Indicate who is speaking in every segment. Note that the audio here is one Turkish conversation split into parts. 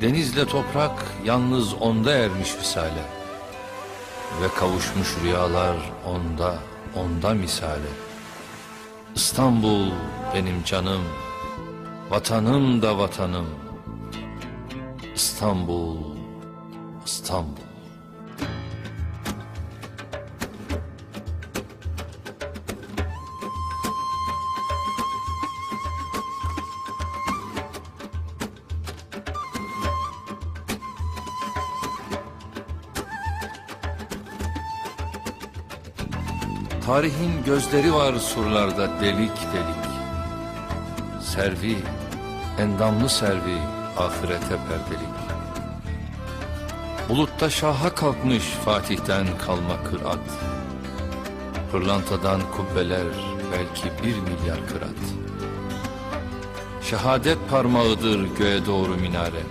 Speaker 1: Denizle toprak yalnız onda ermiş visale. Ve kavuşmuş rüyalar onda, onda misale. İstanbul benim canım, vatanım da vatanım. İstanbul, İstanbul. Tarihin gözleri var surlarda delik delik. Servi, endamlı servi, ahirete perdelik. Bulutta şaha kalkmış Fatih'ten kalma kırat. Pırlantadan kubbeler belki bir milyar kırat. Şehadet parmağıdır göğe doğru minare.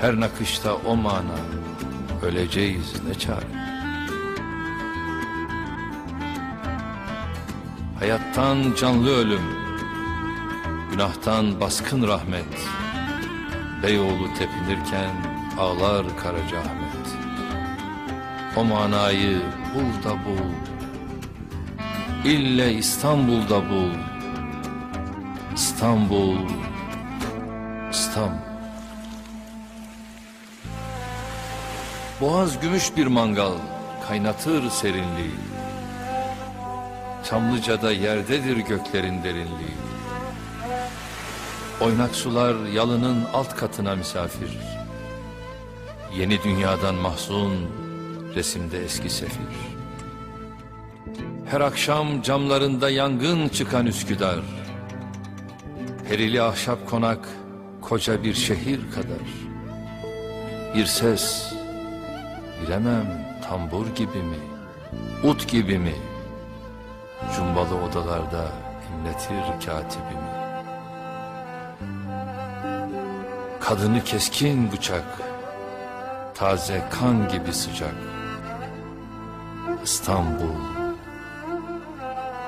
Speaker 1: Her nakışta o mana, öleceğiz ne çare. Hayattan canlı ölüm, günahtan baskın rahmet. Beyoğlu tepinirken ağlar Karaca Ahmet. O manayı bul da bul, ille İstanbul'da bul. İstanbul, İstanbul. Boğaz gümüş bir mangal, kaynatır serinliği. Çamlıca'da yerdedir göklerin derinliği. Oynak sular yalının alt katına misafir. Yeni dünyadan mahzun, resimde eski sefir. Her akşam camlarında yangın çıkan Üsküdar. Perili ahşap konak, koca bir şehir kadar. Bir ses, bilemem tambur gibi mi, ut gibi mi? Cumbalı odalarda inletir katibimi. Kadını keskin bıçak, taze kan gibi sıcak. İstanbul,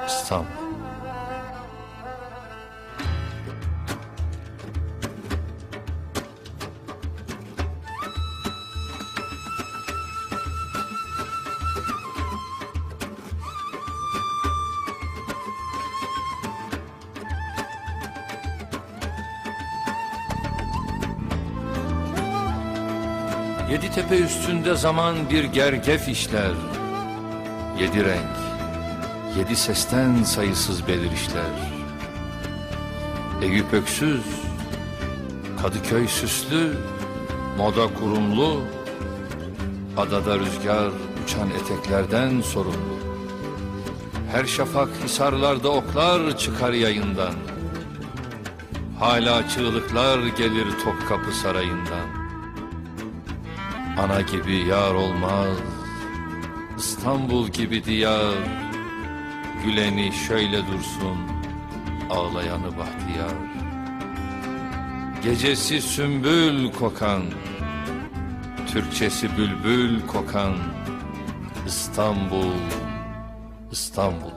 Speaker 1: İstanbul. Yedi tepe üstünde zaman bir gergef işler. Yedi renk, yedi sesten sayısız belirişler. Eyüp öksüz, Kadıköy süslü, moda kurumlu, adada rüzgar uçan eteklerden sorumlu. Her şafak hisarlarda oklar çıkar yayından. Hala çığlıklar gelir Topkapı Sarayı'ndan. Ana gibi yar olmaz, İstanbul gibi diyar. Güleni şöyle dursun, ağlayanı bahtiyar. Gecesi sümbül kokan, Türkçesi bülbül kokan, İstanbul, İstanbul.